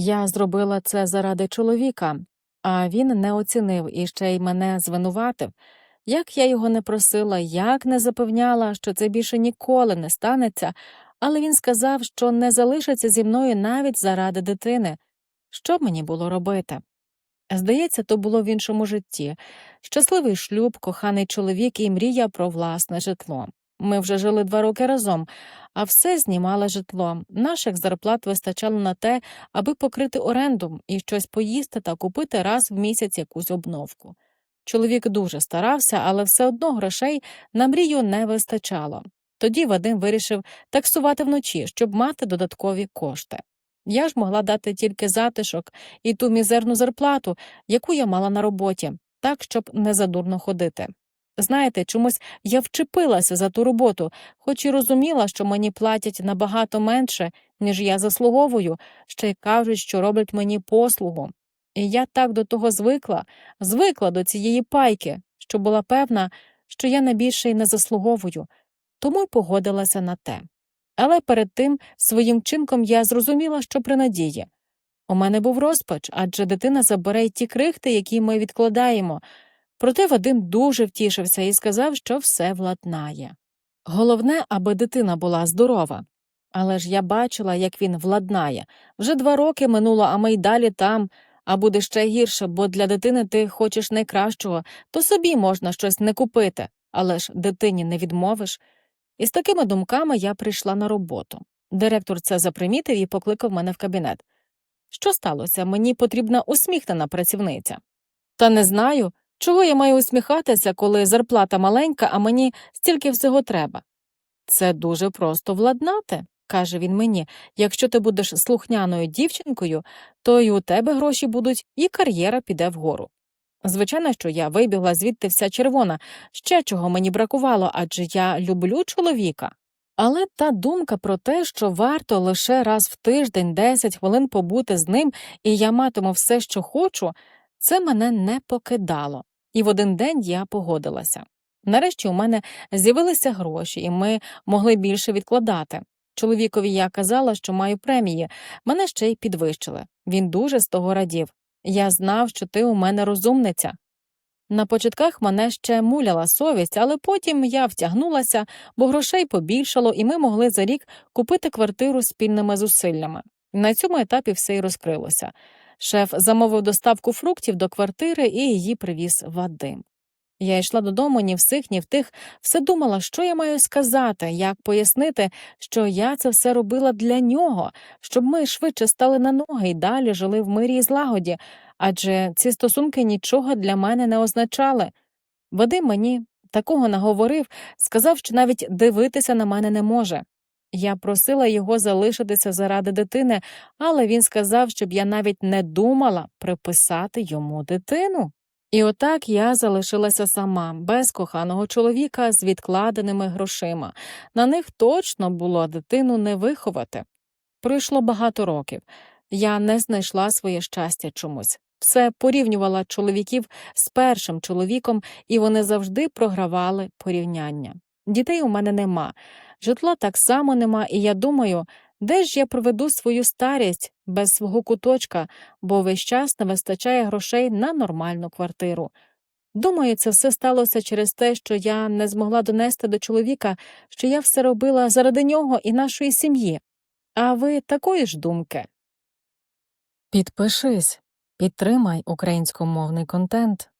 Я зробила це заради чоловіка, а він не оцінив і ще й мене звинуватив. Як я його не просила, як не запевняла, що це більше ніколи не станеться, але він сказав, що не залишиться зі мною навіть заради дитини. Що б мені було робити? Здається, то було в іншому житті щасливий шлюб, коханий чоловік і мрія про власне житло. Ми вже жили два роки разом, а все знімали житло. Наших зарплат вистачало на те, аби покрити оренду і щось поїсти та купити раз в місяць якусь обновку. Чоловік дуже старався, але все одно грошей на мрію не вистачало. Тоді Вадим вирішив таксувати вночі, щоб мати додаткові кошти. Я ж могла дати тільки затишок і ту мізерну зарплату, яку я мала на роботі, так, щоб не задурно ходити. Знаєте, чомусь я вчепилася за ту роботу, хоч і розуміла, що мені платять набагато менше, ніж я заслуговую, ще й кажуть, що роблять мені послугу. І я так до того звикла, звикла до цієї пайки, що була певна, що я на більше й не заслуговую, тому й погодилася на те. Але перед тим своїм чинком я зрозуміла, що при надії. У мене був розпач, адже дитина забере й ті крихти, які ми відкладаємо. Проте Вадим дуже втішився і сказав, що все владнає. Головне, аби дитина була здорова. Але ж я бачила, як він владнає. Вже два роки минуло, а ми й далі там, а буде ще гірше, бо для дитини ти хочеш найкращого, то собі можна щось не купити, але ж дитині не відмовиш. І з такими думками я прийшла на роботу. Директор це запримітив і покликав мене в кабінет. Що сталося? Мені потрібна усміхнена працівниця. Та не знаю, чого я маю усміхатися, коли зарплата маленька, а мені стільки всього треба. Це дуже просто владнати, каже він мені. Якщо ти будеш слухняною дівчинкою, то й у тебе гроші будуть, і кар'єра піде вгору. Звичайно, що я вибігла звідти вся червона, ще чого мені бракувало, адже я люблю чоловіка. Але та думка про те, що варто лише раз в тиждень 10 хвилин побути з ним, і я матиму все, що хочу, це мене не покидало. І в один день я погодилася. Нарешті у мене з'явилися гроші, і ми могли більше відкладати. Чоловікові я казала, що маю премії, мене ще й підвищили. Він дуже з того радів. Я знав, що ти у мене розумниця. На початках мене ще муляла совість, але потім я втягнулася, бо грошей побільшало, і ми могли за рік купити квартиру спільними зусиллями. На цьому етапі все й розкрилося. Шеф замовив доставку фруктів до квартири і її привіз Вадим. Я йшла додому ні в сих, ні в тих, все думала, що я маю сказати, як пояснити, що я це все робила для нього, щоб ми швидше стали на ноги і далі жили в мирі і злагоді, адже ці стосунки нічого для мене не означали. Вадим мені такого наговорив, сказав, що навіть дивитися на мене не може. Я просила його залишитися заради дитини, але він сказав, щоб я навіть не думала приписати йому дитину. І отак я залишилася сама, без коханого чоловіка з відкладеними грошима. На них точно було дитину не виховати. Пройшло багато років. Я не знайшла своє щастя чомусь. Все порівнювала чоловіків з першим чоловіком, і вони завжди програвали порівняння. Дітей у мене нема, житла так само нема, і я думаю, де ж я проведу свою старість без свого куточка, бо весь час не вистачає грошей на нормальну квартиру. Думаю, це все сталося через те, що я не змогла донести до чоловіка, що я все робила заради нього і нашої сім'ї. А ви такої ж думки? Підпишись, підтримай українськомовний контент.